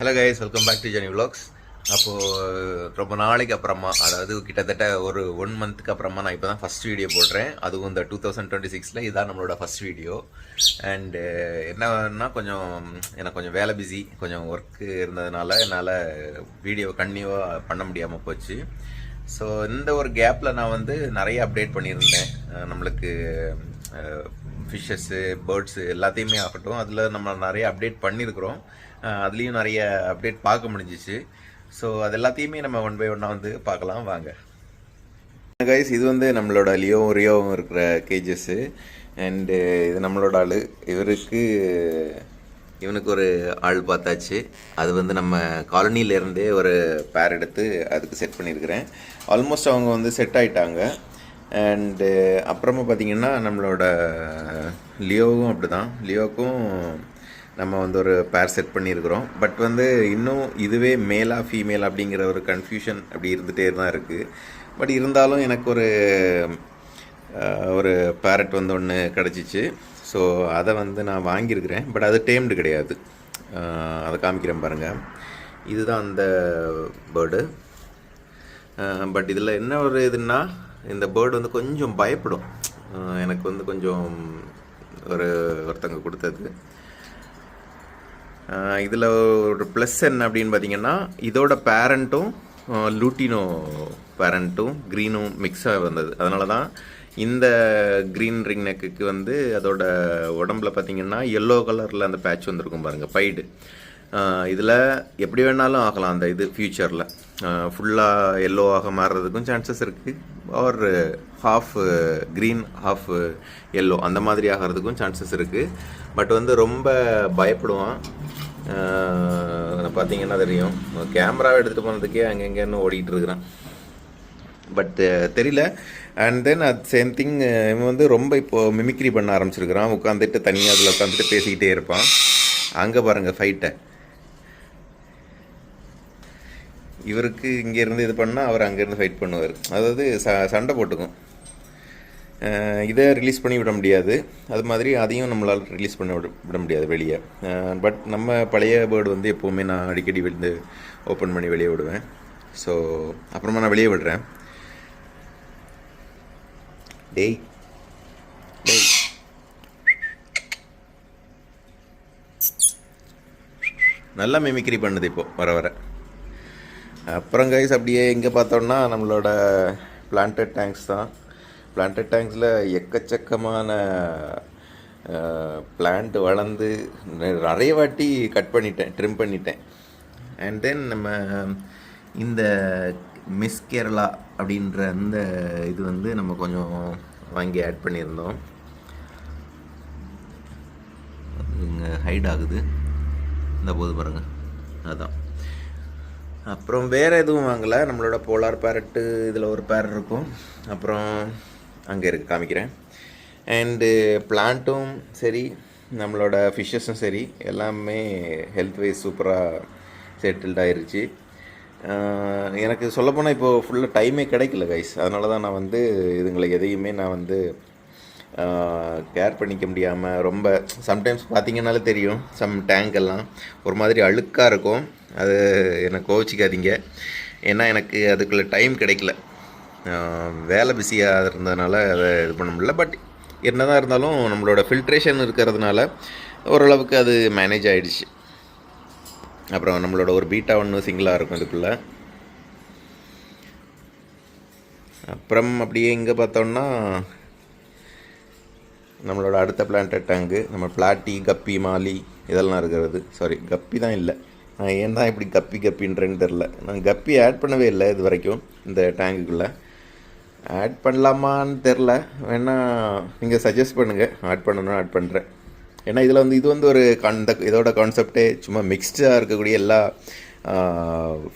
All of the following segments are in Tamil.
Hello guys welcome back to Jenny vlogs அப்போது ரொம்ப நாளைக்கு அப்புறமா அதாவது கிட்டத்தட்ட ஒரு ஒன் மந்த்துக்கு அப்புறமா நான் இப்போ தான் ஃபஸ்ட் வீடியோ போடுறேன். அதுவும் இந்த டூ தௌசண்ட் டுவெண்ட்டி சிக்ஸில் இதான் நம்மளோட ஃபஸ்ட் வீடியோ அண்டு என்னன்னா கொஞ்சம் எனக்கு கொஞ்சம் வேலை பிஸி கொஞ்சம் ஒர்க்கு இருந்ததுனால என்னால் வீடியோ கன்டினியூவாக பண்ண முடியாமல் போச்சு. ஸோ இந்த ஒரு கேப்பில் நான் வந்து நிறைய அப்டேட் பண்ணியிருந்தேன். நம்மளுக்கு ஃபிஷ்ஷஸ்ஸு பேர்ட்ஸு எல்லாத்தையுமே ஆகட்டும். அதில் நம்ம நிறைய அப்டேட் பண்ணியிருக்கிறோம். அதுலேயும் நிறைய அப்டேட் பார்க்க முடிஞ்சிச்சு. ஸோ அது எல்லாத்தையுமே நம்ம ஒன் பை ஒன்னாக வந்து பார்க்கலாம். வாங்க. கைஸ் இது வந்து நம்மளோட லியோவும் ரியோவும் இருக்கிற கேஜஸ்ஸு அண்டு இது நம்மளோட ஆள். இவருக்கு இவனுக்கு ஒரு ஆள் பார்த்தாச்சு. அது வந்து நம்ம காலனியிலேருந்தே ஒரு பேர் எடுத்து அதுக்கு செட் பண்ணியிருக்கிறேன். ஆல்மோஸ்ட் அவங்க வந்து செட் ஆகிட்டாங்க அண்டு அப்புறமா பார்த்தீங்கன்னா நம்மளோட லியோவும் அப்படி தான் லியோவுக்கும் நம்ம வந்து ஒரு பேர் செட் பண்ணியிருக்கிறோம். பட் வந்து இன்னும் இதுவே மேலா ஃபீமேல் அப்படிங்கிற ஒரு கன்ஃபியூஷன் அப்படி இருந்துகிட்டே தான் இருக்குது பட் இருந்தாலும் எனக்கு ஒரு ஒரு பேரட் வந்து ஒன்று கிடச்சிச்சு. ஸோ அதை வந்து நான் வாங்கியிருக்கிறேன். பட் அது டேம்டு கிடையாது. அதை காமிக்கிறேன் பாருங்கள் இதுதான் அந்த பேர்டு பட் இதில் என்ன ஒரு இதுன்னா இந்த பேர்டு வந்து கொஞ்சம் பயப்படும். எனக்கு வந்து கொஞ்சம் ஒரு ஒருத்தங்க கொடுத்தது. இதில் ஒரு ப்ளஸ் என்ன அப்படின்னு பார்த்தீங்கன்னா இதோட பேரண்ட்டும் லூட்டினோ பேரண்ட்டும் க்ரீனும் மிக்ஸாக வந்தது. அதனால தான் இந்த க்ரீன் ரிங் நெக்குக்கு வந்து அதோட உடம்புல பார்த்தீங்கன்னா எல்லோ கலரில் அந்த பேட்ச் வந்திருக்கும் பாருங்கள் பைடு இதில் எப்படி வேணாலும் ஆகலாம் அந்த இது ஃப்யூச்சரில் ஃபுல்லாக எல்லோவாக மாறுறதுக்கும் சான்சஸ் இருக்குது or half green half yellow அந்த மாதிரி ஆகிறதுக்கும் சான்சஸ் இருக்குது பட் வந்து ரொம்ப பயப்படுவான். பார்த்தீங்கன்னா தெரியும். கேமராவை எடுத்துகிட்டு போனதுக்கே அங்கங்கன்னு ஓடிட்டு இருக்கிறான். பட் தெரியல. And then at same thing இவன் வந்து ரொம்ப இப்போது மிமிக்ரி பண்ண ஆரம்பிச்சிருக்கிறான். உட்காந்துட்டு தனியாக அதில் உட்காந்துட்டு பேசிக்கிட்டே இருப்பான். அங்கே பாருங்கள் ஃபைட்டை இவருக்கு இங்கேருந்து இது பண்ணால் அவர் அங்கேருந்து ஃபைட் பண்ணுவார். அதாவது ச சண்டை போட்டுக்கும். இதை ரிலீஸ் பண்ணி விட முடியாது. அது மாதிரி அதையும் நம்மளால் ரிலீஸ் பண்ண விட விட முடியாது வெளியே. பட் நம்ம பழைய பேர்டு வந்து எப்போவுமே நான் அடிக்கடி வந்து ஓப்பன் பண்ணி வெளியே விடுவேன். ஸோ அப்புறமா நான் வெளியே விடுறேன். டேய். டேய். நல்லா மிமிக்ரி பண்ணுது இப்போ வர வர. அப்புறம் கைஸ் அப்படியே எங்கே பார்த்தோம்னா நம்மளோட பிளான்டட் டேங்க்ஸ் தான். பிளான்டட் டேங்க்ஸில் எக்கச்சக்கமான பிளான்ட் வளர்ந்து நிறைய வாட்டி கட் பண்ணிட்டேன் ட்ரிம் பண்ணிட்டேன். அண்ட் தென் நம்ம இந்த மிஸ் கேரளா அப்படின்ற அந்த இது வந்து நம்ம கொஞ்சம் வாங்கி ஆட் பண்ணியிருந்தோம். இங்கே ஹைட் ஆகுது. இந்த போது பாருங்க. அதான். அப்புறம் வேறு எதுவும் வாங்கலை. நம்மளோட போலார் பேரட்டு இதில் ஒரு பேர் இருக்கும். அப்புறம் அங்கே இருக்குது காமிக்கிறேன். அண்டு பிளான்ட்டும் சரி நம்மளோட ஃபிஷ்ஷஸும் சரி எல்லாமே ஹெல்த் வைஸ் சூப்பராக செட்டில்ட் ஆயிருச்சு. எனக்கு சொல்லப்போனால் இப்போது ஃபுல்லாக டைமே கிடைக்கல கைஸ் அதனால தான் நான் வந்து இதுங்களை எதையுமே நான் வந்து கேர் பண்ணிக்க முடியாமல் ரொம்ப சம்டைம்ஸ் பார்த்தீங்கன்னாலே தெரியும் சம் டேங்க் எல்லாம் ஒரு மாதிரி அழுக்காக இருக்கும். அது என்னை கோவிச்சிக்காதீங்க. ஏன்னா எனக்கு அதுக்குள்ளே டைம் கிடைக்கல. வேலை பிஸியாக இருந்ததுனால அதை இது பண்ண முடியல. பட் என்னதான் இருந்தாலும் நம்மளோட ஃபில்ட்ரேஷன் இருக்கிறதுனால ஓரளவுக்கு அது மேனேஜ் ஆகிடுச்சு அப்புறம் நம்மளோட ஒரு பீட்டா ஒன்று சிங்கிளாக இருக்கும் இதுக்குள்ளே. அப்புறம் அப்படியே இங்கே பார்த்தோம்னா நம்மளோட அடுத்த பிளான்டட் டேங்கு நம்ம பிளாட்டி கப்பி மாலி இதெல்லாம் இருக்கிறது. சாரி கப்பி தான் இல்லை. நான் ஏன் தான் இப்படி கப்பி கப்பின்றேன்னு தெரில நான் கப்பி ஆட் பண்ணவே இல்லை இது வரைக்கும் இந்த டேங்குக்குள்ளே ஆட் பண்ணலாமான்னு தெரில வேணா நீங்கள் சஜஸ்ட் பண்ணுங்கள் ஆட் பண்ணணும்னா ஆட் பண்ணுறேன் ஏன்னா இதில் வந்து இது வந்து ஒரு கான் இந்த இதோட கான்செப்டே சும்மா மிக்ஸ்டாக இருக்கக்கூடிய எல்லா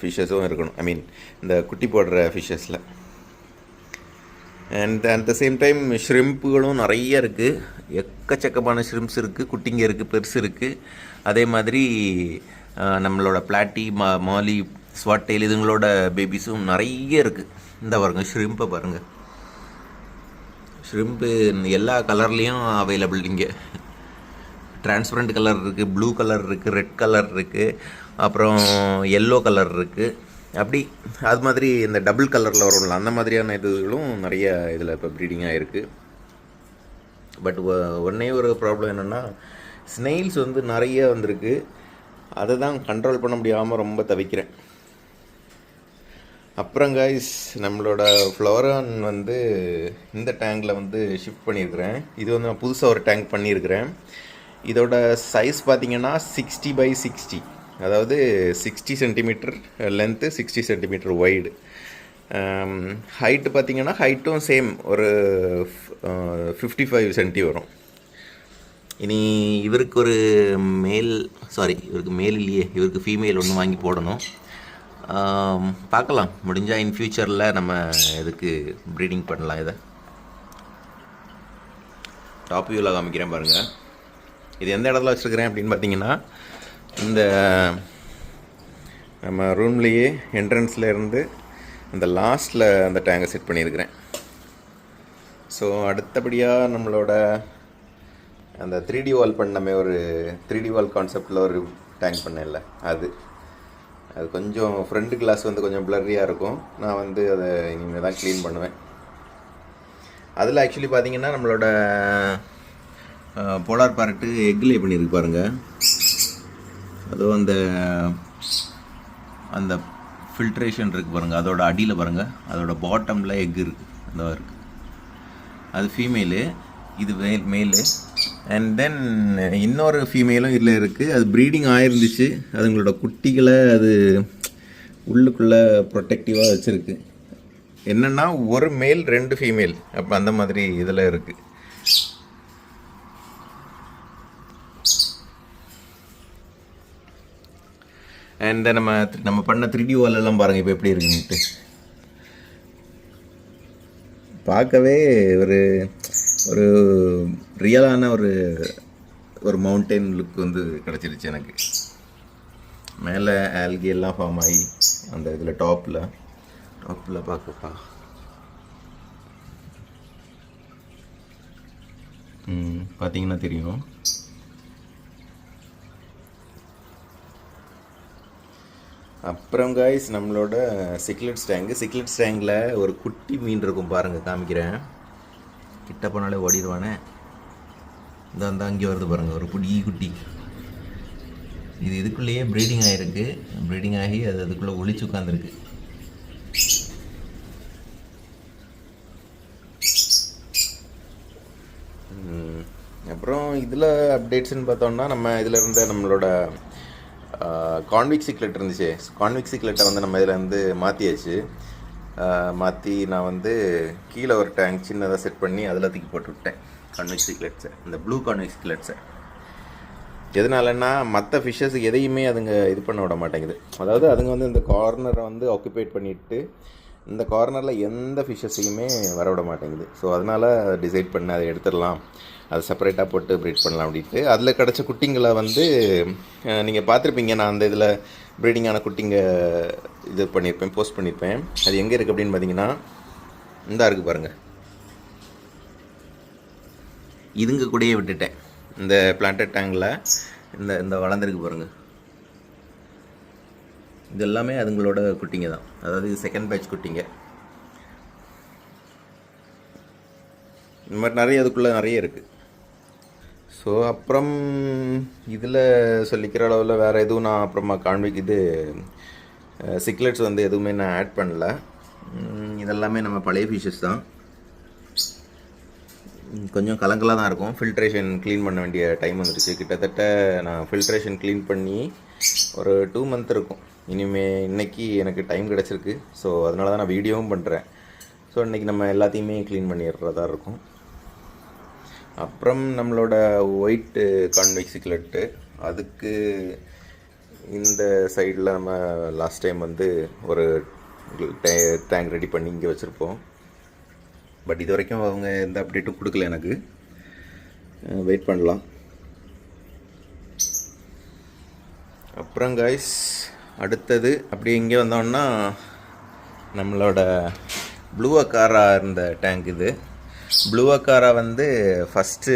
ஃபிஷ்ஷஸும் இருக்கணும். ஐ மீன் இந்த குட்டி போடுற ஃபிஷ்ஷஸில் and at the same time ஷ்ரிம்ப்புகளும் நிறைய இருக்குது எக்கச்சக்கமான ஷ்ரிம்ப்ஸ் இருக்குது குட்டிங்க இருக்குது பெருசு இருக்குது அதே மாதிரி நம்மளோட பிளாட்டி மா மாலி ஸ்வாட்டெயில் இதுங்களோட பேபிஸும் நிறைய இருக்குது இந்த பாருங்க ஷ்ரிம்பை பாருங்கள் ஷ்ரிம்பு எல்லா கலர்லேயும் அவைலபிள் இங்கே. டிரான்ஸ்பரண்ட் கலர் இருக்குது ப்ளூ கலர் இருக்குது ரெட் கலர் இருக்குது அப்புறம் எல்லோ கலர் இருக்குது அப்படி அது மாதிரி இந்த டபுள் கலரில் வரும்ல அந்த மாதிரியான இதுகளும் நிறைய இதில் இப்போ ப்ரீடிங்காக இருக்குது பட் ஒன்றே ஒரு ப்ராப்ளம் என்னென்னா ஸ்னெயில்ஸ் வந்து நிறைய வந்திருக்கு. அதை தான் கண்ட்ரோல் பண்ண முடியாமல் ரொம்ப தவிக்கிறேன். அப்புறம் காய்ஸ் நம்மளோட ஃப்ளோரான் வந்து இந்த டேங்கில் வந்து ஷிஃப்ட் பண்ணியிருக்கிறேன். இது வந்து நான் புதுசாக ஒரு டேங்க் பண்ணியிருக்கிறேன். இதோட சைஸ் பார்த்தீங்கன்னா சிக்ஸ்டி பை சிக்ஸ்டி அதாவது sixty centimetre length sixty centimetre wide height பார்த்தீங்கன்னா ஹைட்டும் சேம் ஒரு ஃபிஃப்டி ஃபைவ் சென்டி வரும். இனி இவருக்கு ஒரு மேல் சாரி இவருக்கு மேல் இல்லையே. இவருக்கு ஃபீமேல் ஒன்று வாங்கி போடணும். பார்க்கலாம். முடிஞ்சால் இன் ஃப்யூச்சரில் நம்ம இதுக்கு ப்ரீடிங் பண்ணலாம் இதை? டாப் வியூவில் காமிக்கிறேன் பாருங்கள் இது எந்த இடத்துல வச்சுருக்கிறேன் அப்படின்னு பார்த்தீங்கன்னா இந்த நம்ம ரூம்லேயே என்ட்ரன்ஸில் இருந்து அந்த லாஸ்ட்டில் அந்த டேங்கை செட் பண்ணியிருக்கிறேன். ஸோ அடுத்தபடியாக நம்மளோட அந்த த்ரீ டி வால் பண்ணமே ஒரு த்ரீ டி வால் கான்செப்டில் ஒரு டேங்க் பண்ணேன்ல அது. அது கொஞ்சம் ஃப்ரண்ட் கிளாஸ் வந்து கொஞ்சம் ப்ளரியாக இருக்கும். நான் வந்து அதை இனிமேல் தான் க்ளீன் பண்ணுவேன். அதில் ஆக்சுவலி பார்த்தீங்கன்னா நம்மளோட போலார் பேரட்டு எக்லே பண்ணியிருக்கு பாருங்கள் அதுவும் அந்த அந்த ஃபில்ட்ரேஷன் இருக்குது பாருங்கள் அதோட அடியில் பாருங்கள் அதோட பாட்டமில் எக் இருக்குது அந்த இருக்குது அது ஃபீமேலு இது மே மேலு. அண்ட் தென் இன்னொரு ஃபீமேலும் இதில் இருக்குது அது ப்ரீடிங் ஆயிருந்துச்சு. அதுங்களோட குட்டிகளை அது உள்ளுக்குள்ளே ப்ரொட்டக்டிவாக வச்சுருக்கு. என்னென்னா ஒரு மேல் ரெண்டு ஃபீமேல் அப்போ அந்த மாதிரி இதில் இருக்குது அண்ட் நம்ம நம்ம பண்ண த்ரீ டி பாருங்கள் இப்போ எப்படி இருக்குன்ட்டு பார்க்கவே ஒரு ஒரு ரியலான ஒரு ஒரு மவுண்டெயின் லுக் வந்து கிடச்சிருச்சு எனக்கு. மேலே ஆல்கி எல்லாம் ஃபார்ம் ஆகி அந்த இதில் டாப்பில் டாப்பில் பார்க்கப்பா. பார்த்தீங்கன்னா தெரியும். அப்புறம் காய்ஸ் நம்மளோட சிக்லெட் ஸ்டேங்கு சிக்லெட் ஸ்டாங்கில் ஒரு குட்டி மீன் இருக்கும் பாருங்கள் காமிக்கிறேன். கிட்ட போனாலே ஓடிடுவானே. இந்த அந்த அங்கே வருது பாருங்கள் ஒரு குட்டி குட்டி. இது இதுக்குள்ளேயே ப்ரீடிங் ஆகிருக்கு ப்ரீடிங் ஆகி அது அதுக்குள்ளே ஒழிச்சு உட்காந்துருக்கு அப்புறம் இதில் அப்டேட்ஸ்னு பார்த்தோம்னா நம்ம இதில் இருந்த நம்மளோட கான்விக் சிக்லெட் இருந்துச்சு. கான்விக் சிக்லெட்டை வந்து நம்ம இதில் வந்து மாற்றியாச்சு மாற்றி நான் வந்து கீழே ஒரு டேங்க் சின்னதாக செட் பண்ணி அதில் தூக்கி போட்டு விட்டேன். கான்விக் கிளட்ஸை இந்த ப்ளூ கான்விக் கிளட்ஸை எதனாலன்னா மற்ற ஃபிஷ்ஷஸ் எதையுமே அதுங்க இது பண்ண விட மாட்டேங்குது. அதாவது அதுங்க வந்து இந்த கார்னரை வந்து ஆக்குபைட் பண்ணிவிட்டு இந்த கார்னரில் எந்த ஃபிஷ்ஷஸையுமே வர விட மாட்டேங்குது. ஸோ அதனால் டிசைட் பண்ணி அதை எடுத்துடலாம். அதை செப்பரேட்டாக போட்டு ப்ரீட் பண்ணலாம் அப்படின்ட்டு. அதில் கிடச்ச குட்டிங்களை வந்து நீங்கள் பார்த்துருப்பீங்க. நான் அந்த இதில் ப்ரீடிங்கான குட்டிங்க இது பண்ணியிருப்பேன் போஸ்ட் பண்ணியிருப்பேன் அது எங்கே இருக்குது அப்படின்னு பார்த்தீங்கன்னா இந்தா இருக்குது பாருங்கள் இதுங்க கூடயே விட்டுட்டேன். இந்த பிளான்ட் டேங்கில் இந்த இந்த வளர்ந்துருக்கு பாருங்கள் இது எல்லாமே அதுங்களோட குட்டிங்க தான். அதாவது இது செகண்ட் பேட்ச் குட்டிங்க. இந்த மாதிரி நிறைய அதுக்குள்ளே நிறைய இருக்குது ஸோ அப்புறம் இதில் சொல்லிக்கிற அளவில் வேறு எதுவும் நான் அப்புறமா காண்பிக்கு இது சிக்லெட்ஸ் வந்து எதுவுமே நான் ஆட் பண்ணல. இதெல்லாமே நம்ம பழைய ஃபிஷஸ் தான். கொஞ்சம் கலங்கலாக தான் இருக்கும். ஃபில்ட்ரேஷன் க்ளீன் பண்ண வேண்டிய டைம் வந்துருச்சு கிட்டத்தட்ட நான் ஃபில்ட்ரேஷன் க்ளீன் பண்ணி ஒரு டூ மந்த் இருக்கும். இனிமே இன்றைக்கி எனக்கு டைம் கிடச்சிருக்கு. ஸோ அதனால தான் நான் வீடியோவும் பண்ணுறேன் ஸோ இன்றைக்கி நம்ம எல்லாத்தையுமே க்ளீன் பண்ணிடுறதா இருக்கும். அப்புறம் நம்மளோட ஒயிட்டு கான்வெக்ஸிக்லெட்டு அதுக்கு இந்த சைடில் நம்ம லாஸ்ட் டைம் வந்து ஒரு டேங்க் ரெடி பண்ணி இங்கே வச்சுருப்போம். பட் இது வரைக்கும் அவங்க எந்த அப்டேட்டும் கொடுக்கல எனக்கு. வெயிட் பண்ணலாம். அப்புறம் கைஸ் அடுத்தது அப்படி இங்கே வந்தோம்னா நம்மளோட ப்ளூ அக்காரா இருந்த டேங்க் இது. ப்ளூ அக்காரா வந்து ஃபஸ்ட்டு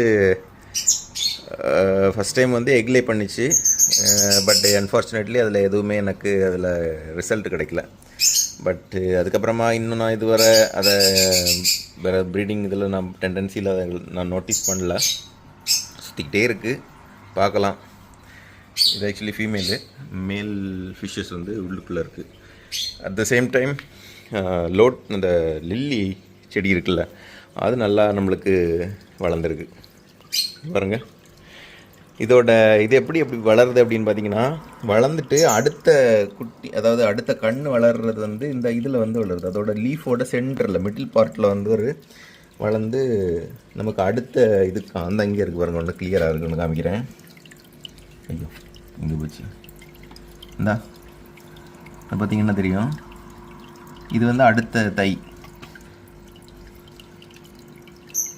ஃபஸ்ட் டைம் வந்து எக்லே பண்ணிச்சு. பட் அன்ஃபார்ச்சுனேட்லி அதில் எதுவுமே எனக்கு அதில் ரிசல்ட் கிடைக்கல. பட்டு uh, அதுக்கப்புறமா இன்னும் நான் இதுவரை அதை வேறு ப்ரீடிங் இதில் நான் டெண்டன்சியில் அதை நான் நோட்டீஸ் பண்ணல. சுற்றிக்கிட்டே இருக்குது பார்க்கலாம். இது ஆக்சுவலி ஃபீமேலு மேல் ஃபிஷ்ஷஸ் வந்து உள்ளுக்குள்ளே இருக்குது at the same time load uh, அந்த லில்லி செடி இருக்குல்ல அது நல்லா நம்மளுக்கு வளர்ந்துருக்கு. பாருங்கள் இதோட இது எப்படி எப்படி வளருது அப்படின்னு பார்த்தீங்கன்னா வளர்ந்துட்டு அடுத்த குட்டி அதாவது அடுத்த கண் வளர்றது வந்து இந்த இதில் வந்து வளருது. அதோட லீஃபோட சென்டரில் மிடில் பார்ட்டில் வந்து ஒரு வளர்ந்து நமக்கு அடுத்த இதுக்கு அந்த அங்கே இருக்கு பாருங்க ஒன்று கிளியராக இருக்குன்னு காமிக்கிறேன். ஐயோ இங்கே போச்சு. இந்தா அது பார்த்தீங்கன்னா தெரியும்? இது வந்து அடுத்த தை.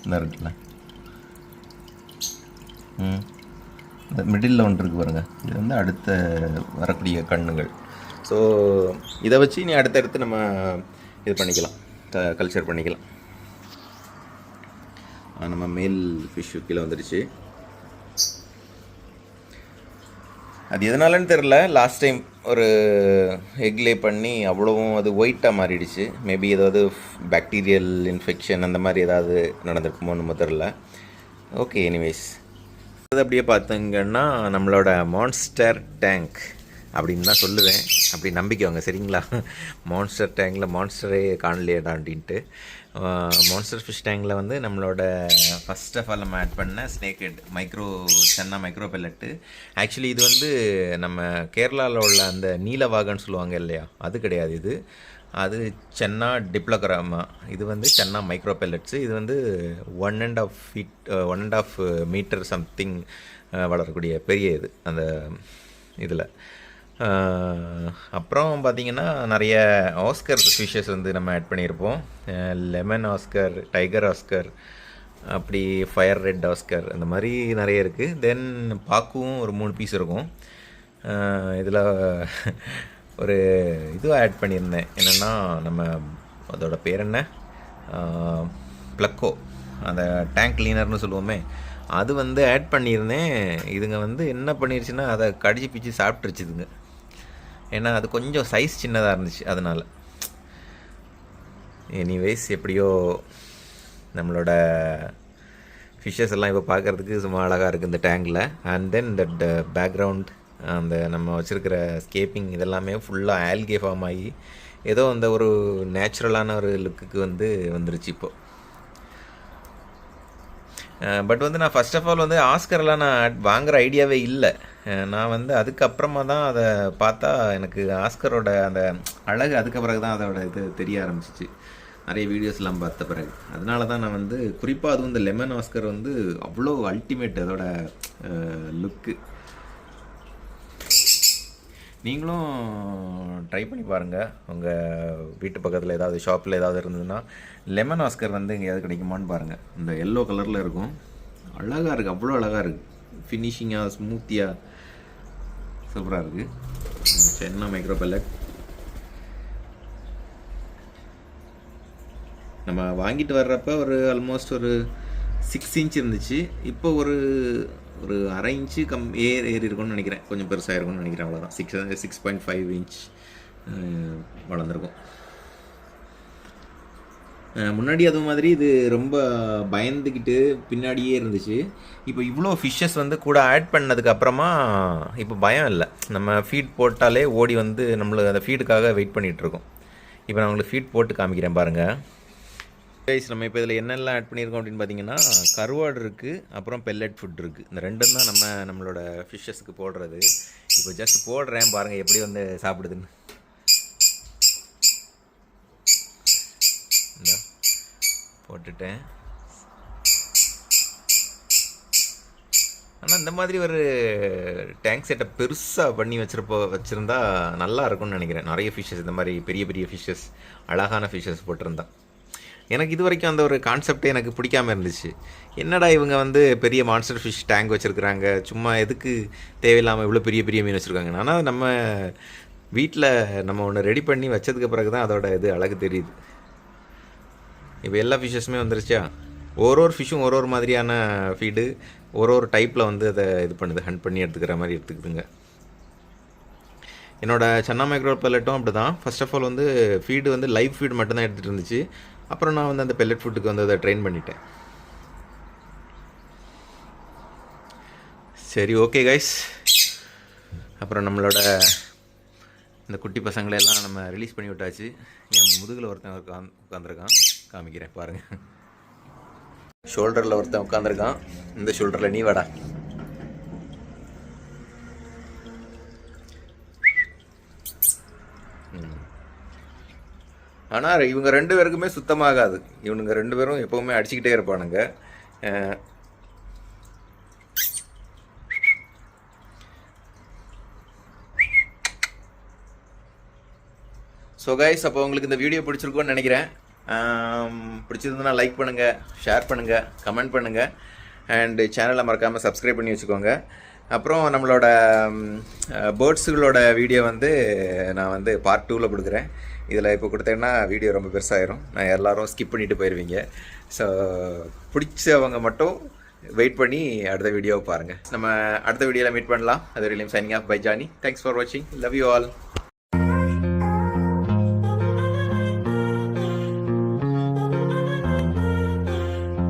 இந்த இருக்குல்ல. ம். இந்த மிடில் ஒன்று இருக்குது பாருங்க. இது வந்து அடுத்த வரக்கூடிய கண்ணுகள். ஸோ இதை வச்சு நீ அடுத்தடுத்து நம்ம இது பண்ணிக்கலாம். கல்ச்சர் பண்ணிக்கலாம். நம்ம மேல் ஃபிஷ்ஷு கீழே வந்துடுச்சு. அது எதனாலன்னு தெரில லாஸ்ட் டைம் ஒரு எக்லே பண்ணி அவ்வளோவும் அது ஒயிட்டாக மாறிடுச்சு. மேபி ஏதாவது பேக்டீரியல் இன்ஃபெக்ஷன் அந்த மாதிரி ஏதாவது நடந்திருக்குமோ நம்ம தெரில ஓகே எனிவேஸ் அது அப்படியே பார்த்தீங்கன்னா நம்மளோட மான்ஸ்டர் டேங்க் அப்படின்னு தான் சொல்லுவேன். அப்படி நம்பிக்கை வாங்க சரிங்களா? மான்ஸ்டர் டேங்கில் மான்ஸ்டரே காணலையடா அப்படின்ட்டு மான்ஸ்டர் ஃபிஷ் டேங்கில் வந்து நம்மளோட ஃபஸ்ட் ஆஃப் ஆல் நம்ம ஆட் பண்ண snake head micro channa micro pellet actually இது வந்து நம்ம கேரளாவில் உள்ள அந்த நீலவாகன்னு சொல்லுவாங்க இல்லையா? அது கிடையாது இது. அது சென்னா டிப்ளோகிராமா இது வந்து சென்னா மைக்ரோ பெல்லட்ஸு இது வந்து one and half feet one and half metre something வளரக்கூடிய பெரிய இது அந்த இதில். அப்புறம் பார்த்தீங்கன்னா நிறைய ஆஸ்கர் ஃபிஷஸ் வந்து நம்ம ஆட் பண்ணியிருப்போம். லெமன் ஆஸ்கர் டைகர் ஆஸ்கர் அப்படி ஃபயர் ரெட் ஆஸ்கர் அந்த மாதிரி நிறைய இருக்குது தென் பாக்கும் ஒரு மூணு பீஸ் இருக்கும். இதில் ஒரு இது ஆட் பண்ணியிருந்தேன். என்னென்னா நம்ம அதோட பேர் என்ன? ப்ளக்கோ அந்த டேங்க் கிளீனர்னு சொல்லுவோமே. அது வந்து ஆட் பண்ணியிருந்தேன். இதுங்க வந்து என்ன பண்ணிருச்சுன்னா அதை கடிச்சு பிச்சு சாப்பிட்ருச்சுதுங்க ஏன்னா அது கொஞ்சம் சைஸ் சின்னதாக இருந்துச்சு அதனால். எனிவேஸ் எப்படியோ நம்மளோட ஃபிஷ்ஷஸ் எல்லாம் இப்போ பார்க்குறதுக்கு சும்மா அழகாக இருக்குது இந்த டேங்கில் அண்ட் தென் தட் பேக்ரவுண்ட் அந்த நம்ம வச்சுருக்கிற ஸ்கேப்பிங் இதெல்லாமே ஃபுல்லாக ஆல்கே ஃபார்ம் ஆகி ஏதோ அந்த ஒரு நேச்சுரலான ஒரு லுக்குக்கு வந்து வந்துருச்சு இப்போது பட் uh, வந்து நான் ஃபர்ஸ்ட் ஆஃப் ஆல் வந்து ஆஸ்கர்லாம் நான் வாங்குகிற ஐடியாவே இல்லை. நான் வந்து அதுக்கப்புறமா தான் அதை பார்த்தா எனக்கு ஆஸ்கரோட அந்த அழகு அதுக்கு பிறகு தான் அதோட இது தெரிய ஆரம்பிச்சிச்சு. நிறைய வீடியோஸ்லாம் பார்த்த பிறகு. அதனால தான் நான் வந்து குறிப்பாக அதுவும் இந்த லெமன் ஆஸ்கர் வந்து அவ்வளோ அல்டிமேட் அதோட லுக்கு நீங்களும் ட்ரை பண்ணி பாருங்கள் உங்கள் வீட்டு பக்கத்தில் ஏதாவது ஷாப்பில் ஏதாவது இருந்ததுன்னா லெமன் ஆஸ்கர் வந்து எங்கேயாவது கிடைக்குமான்னு பாருங்கள் இந்த எல்லோ கலரில் இருக்கும். அழகாக இருக்குது அவ்வளோ அழகாக இருக்குது ஃபினிஷிங்காக ஸ்மூத்தியாக சூப்பராக இருக்குது சென்னா மைக்ரோ பெல்லட் நம்ம வாங்கிட்டு வர்றப்ப ஒரு ஆல்மோஸ்ட் ஒரு சிக்ஸ் இன்ச் இருந்துச்சு. இப்போ ஒரு ஒரு அரை இன்ச்சு கம் ஏர் ஏறி இருக்கும்னு நினைக்கிறேன். கொஞ்சம் பெருசாக இருக்கும்னு நினைக்கிறேன். அவ்வளோதான் six six point five inch வளர்ந்துருக்கும். முன்னாடி அது மாதிரி இது ரொம்ப பயந்துக்கிட்டு பின்னாடியே இருந்துச்சு. இப்போ இவ்வளோ ஃபிஷ்ஷஸ் வந்து கூட ஆட் பண்ணதுக்கு அப்புறமா இப்போ பயம் இல்லை. நம்ம ஃபீட் போட்டாலே ஓடி வந்து நம்மளுக்கு அந்த ஃபீடுக்காக வெயிட் பண்ணிகிட்ருக்கோம் இப்போ நான் உங்களுக்கு ஃபீட் போட்டு காமிக்கிறேன் பாருங்கள் கைஸ் நம்ம இப்போ இதில் என்னெல்லாம் ஆட் பண்ணியிருக்கோம் அப்படின்னு பார்த்தீங்கன்னா கருவாடு இருக்குது அப்புறம் பெல்லட் ஃபுட் இருக்குது இந்த ரெண்டும் தான் நம்ம நம்மளோட ஃபிஷ்ஷஸ்க்கு போடுறது. இப்போ ஜஸ்ட் போடுறேன் பாருங்கள் எப்படி வந்து சாப்பிடுதுன்னு. போட்டுட்டேன். ஆனால் இந்த மாதிரி ஒரு டேங்க் செட்டை பெருசாக பண்ணி வச்சிருப்போ வச்சுருந்தா நல்லா இருக்கும்னு நினைக்கிறேன். நிறைய ஃபிஷஸ் இந்த மாதிரி பெரிய பெரிய ஃபிஷ்ஷஸ் அழகான ஃபிஷஸ் போட்டிருந்தா. எனக்கு இது வரைக்கும் அந்த ஒரு கான்செப்டே எனக்கு பிடிக்காம இருந்துச்சு. என்னடா இவங்க வந்து பெரிய மான்ஸ்டர் ஃபிஷ் டேங்க் வச்சுருக்குறாங்க? சும்மா எதுக்கு தேவையில்லாமல் இவ்வளோ பெரிய பெரிய மீன் வச்சுருக்காங்க ஆனால் நம்ம வீட்டில் நம்ம ஒன்று ரெடி பண்ணி வச்சதுக்கு பிறகு தான் அதோட இது அழகு தெரியுது. இப்போ எல்லா ஃபிஷ்ஷஸுமே வந்துருச்சா ஒரு ஒரு ஃபிஷ்ஷும் ஒரு ஒரு மாதிரியான ஃபீடு ஒரு ஒரு டைப்பில் வந்து அதை இது பண்ணுது ஹண்ட் பண்ணி எடுத்துக்கிற மாதிரி எடுத்துக்குதுங்க. என்னோட சன்னா மைக்ரோ பெல்லட்டும் அப்படி தான் ஃபர்ஸ்ட் ஆஃப் ஆல் வந்து ஃபீடு வந்து லைவ் ஃபீடு மட்டும்தான் எடுத்துகிட்டு இருந்துச்சு. அப்புறம் நான் வந்து அந்த பெல்லட் ஃபுட்டுக்கு வந்து அதை ட்ரெயின் பண்ணிட்டேன். சரி ஓகே கைஸ் அப்புறம் நம்மளோட இந்த குட்டி பசங்களை எல்லாம் நம்ம ரிலீஸ் பண்ணி விட்டாச்சு. என் முதுகில் ஒருத்தன் உட்காந்து உட்காந்துருக்கான் காமிக்கிறேன் பாருங்கள் ஷோல்டரில் ஒருத்தன் உட்காந்துருக்கான் இந்த ஷோல்டரில் நீ வாடா. ஆனால் இவங்க ரெண்டு பேருக்குமே சுத்தமாகாது. இவனுங்க ரெண்டு பேரும் எப்போவுமே அடிச்சுக்கிட்டே இருப்பானுங்க. ஸோ கைஸ் அப்போ உங்களுக்கு இந்த வீடியோ பிடிச்சிருக்கோன்னு நினைக்கிறேன். பிடிச்சிருந்தனா லைக் பண்ணுங்கள் ஷேர் பண்ணுங்கள் கமெண்ட் பண்ணுங்கள் அண்டு சேனலை மறக்காமல் சப்ஸ்கிரைப் பண்ணி வச்சுக்கோங்க. அப்புறம் நம்மளோட பேர்ட்ஸுகளோட வீடியோ வந்து நான் வந்து பார்ட் டூவில் கொடுக்குறேன். இதில் இப்போ கொடுத்தேன்னா வீடியோ ரொம்ப பெருசாயிரும். நான் எல்லோரும் ஸ்கிப் பண்ணிட்டு போயிடுவீங்க ஸோ பிடிச்சவங்க மட்டும் வெயிட் பண்ணி அடுத்த வீடியோவை பாருங்கள் நம்ம அடுத்த வீடியோவில் மீட் பண்ணலாம். அது வரையிலும் signing off by Johnny thanks for வாட்சிங் லவ் யூ ஆல்